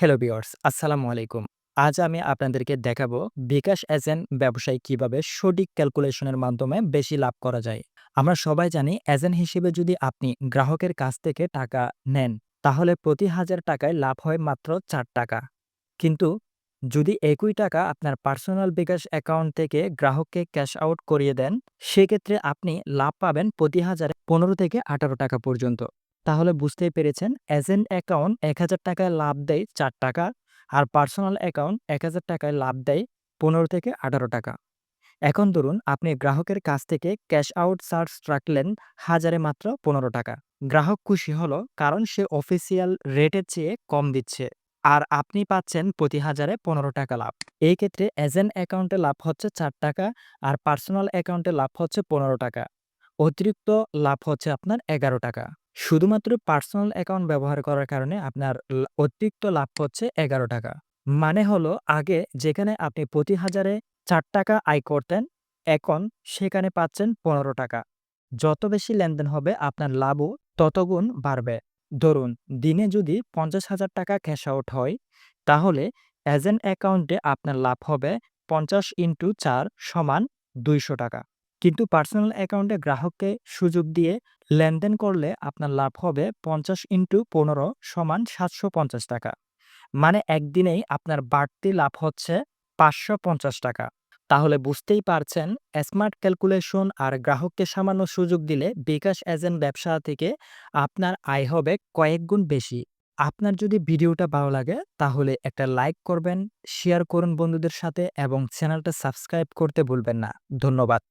Hello viewers আসসালামু আলাইকুম আজ আমি আপনাদেরকে দেখাবো বিকাশ এজেন্ট ব্যবসায় কীভাবে সঠিক ক্যালকুলেশনের মাধ্যমে বেশি লাভ করা যায়। আমরা সবাই জানি এজেন্ট হিসেবে যদি আপনি গ্রাহকের কাছ থেকে টাকা নেন, তাহলে প্রতি হাজার টাকায় লাভ হয় মাত্র চার টাকা। কিন্তু যদি একই টাকা আপনার পার্সোনাল বিকাশ অ্যাকাউন্ট থেকে গ্রাহককে ক্যাশ আউট করিয়ে দেন, সেক্ষেত্রে আপনি লাভ পাবেন প্রতি হাজারে পনেরো থেকে আঠারো টাকা পর্যন্ত। তাহলে বুঝতেই পেরেছেন এজেন্ট অ্যাকাউন্ট এক হাজার টাকায় লাভ দেয় চার টাকা আর পার্সোনাল অ্যাকাউন্ট এক হাজার টাকায় লাভ দেয় পনেরো থেকে আঠারো টাকা। এখন ধরুন, আপনি গ্রাহকের কাছ থেকে ক্যাশ আউট চার্জ রাখলেন হাজারে মাত্র পনেরো টাকা। গ্রাহক খুশি হলো কারণ সে অফিসিয়াল রেটের চেয়ে কম দিচ্ছে আর আপনি পাচ্ছেন প্রতি হাজারে পনেরো টাকা লাভ। এই ক্ষেত্রে এজেন্ট অ্যাকাউন্টে লাভ হচ্ছে চার টাকা আর পার্সোনাল অ্যাকাউন্টে লাভ হচ্ছে পনেরো টাকা। অতিরিক্ত লাভ হচ্ছে আপনার এগারো টাকা। শুধুমাত্র পার্সোনাল অ্যাকাউন্ট ব্যবহার করার কারণে আপনার অতিরিক্ত লাভ হচ্ছে এগারো টাকা। মানে হলো আগে যেখানে আপনি প্রতি হাজারে চার টাকা আয় করতেন, এখন সেখানে পাচ্ছেন পনেরো টাকা। যত বেশি লেনদেন হবে আপনার লাভও ততগুণ বাড়বে। ধরুন, দিনে যদি পঞ্চাশ হাজার টাকা ক্যাশ আউট হয়, তাহলে এজেন্ট অ্যাকাউন্টে আপনার লাভ হবে পঞ্চাশ ইন্টু চার সমান দুইশো টাকা। কিন্তু পার্সোনাল অ্যাকাউন্টে গ্রাহককে সুযোগ দিয়ে লেনদেন করলে আপনার লাভ হবে পঞ্চাশ ইন্টু পনেরো সমান সাতশো পঞ্চাশ টাকা। মানে একদিনেই আপনার বাড়তি লাভ হচ্ছে পাঁচশো পঞ্চাশ টাকা। তাহলে বুঝতেই পারছেন স্মার্ট ক্যালকুলেশন আর গ্রাহককে সামান্য সুযোগ দিলে বিকাশ এজেন্ট ব্যবসা থেকে আপনার আয় হবে কয়েক গুণ বেশি। আপনার যদি ভিডিওটা ভালো লাগে, তাহলে একটা লাইক করবেন শেয়ার করুন বন্ধুদের সাথে এবং চ্যানেলটা সাবস্ক্রাইব করতে ভুলবেন না। ধন্যবাদ।